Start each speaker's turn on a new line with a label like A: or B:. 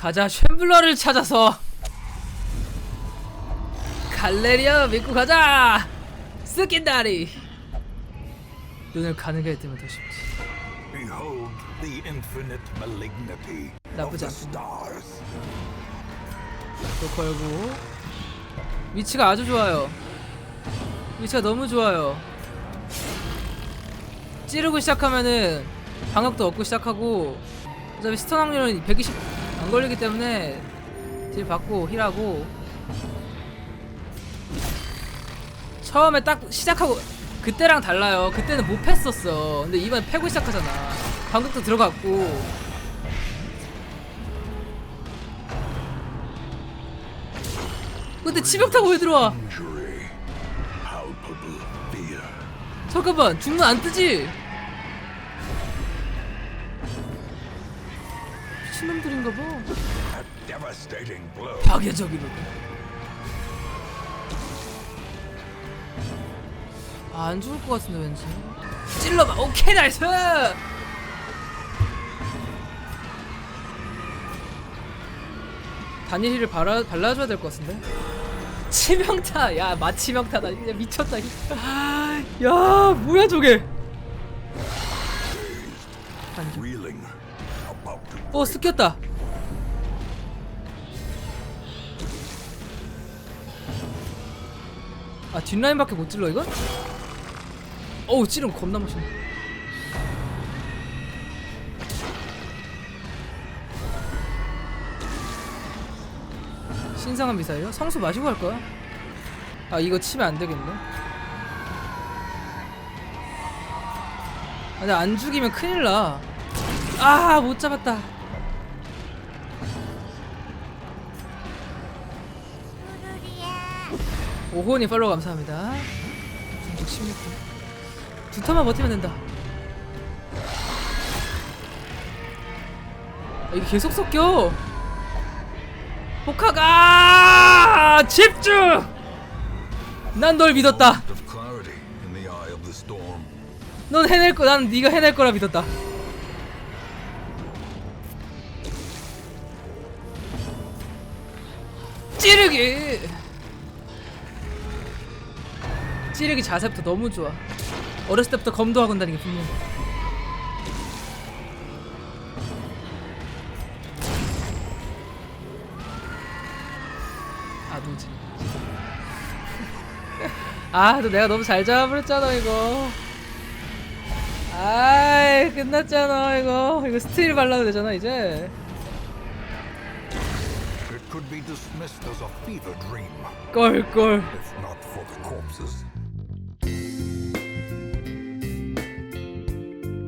A: 가자 쉔블러를 찾아서. 갈레리아 믿고 가자! 스킨다리! 눈을 가늘게 뜨면 더 쉽지. 나쁘지
B: stars.
A: 또 걸고. 위치가 아주 좋아요. 위치가 너무 좋아요. 찌르고 시작하면은 방역도 얻고 시작하고 어차피 스턴 확률은 120 안 걸리기 때문에 딜 받고 힐하고 처음에 딱 시작하고 그때랑 달라요. 그때는 못 팼었어. 근데 이번에 패고 시작하잖아. 방격도 들어갔고. 근데 치명타가 왜 들어와. 잠깐만 중문 안 뜨지? 미친놈들인가 봐. 파괴적이로 아, 안 죽을 것 같은데 왠지. 찔러봐. 오케이 나이스! 단일이를 발라, 발라줘야 될 것 같은데? 치명타! 야 마치명타다. 미쳤다 이거. 야 뭐야 저게 어 스켰다 아 뒷라인밖에 못 찔러 이건? 어우 찌름 겁나 멋있네 신상한 미사일요? 성수 마시고 갈 거야? 아 이거 치면 안 되겠네 아, 근데 안 죽이면 큰일 나. 아, 못 잡았다. 오호니 팔로우 감사합니다. 중국 16분. 두 턴만 버티면 된다. 아, 이게 계속 섞여. 포카가 집중. 난 널 믿었다. 넌 해낼 거, 난 네가 해낼 거라 믿었다. 찌르기. 찌르기 자세부터 너무 좋아. 어렸을 때부터 검도 하고 다니는 게 분명. 아 누지. 아, 너 내가 너무 잘 잡아버렸잖아 이거. 아이 끝났잖아 이거 이거 스틸 발라도 되잖아 이제
B: could be dismissed as a fever dream
A: 꼴꼴
B: if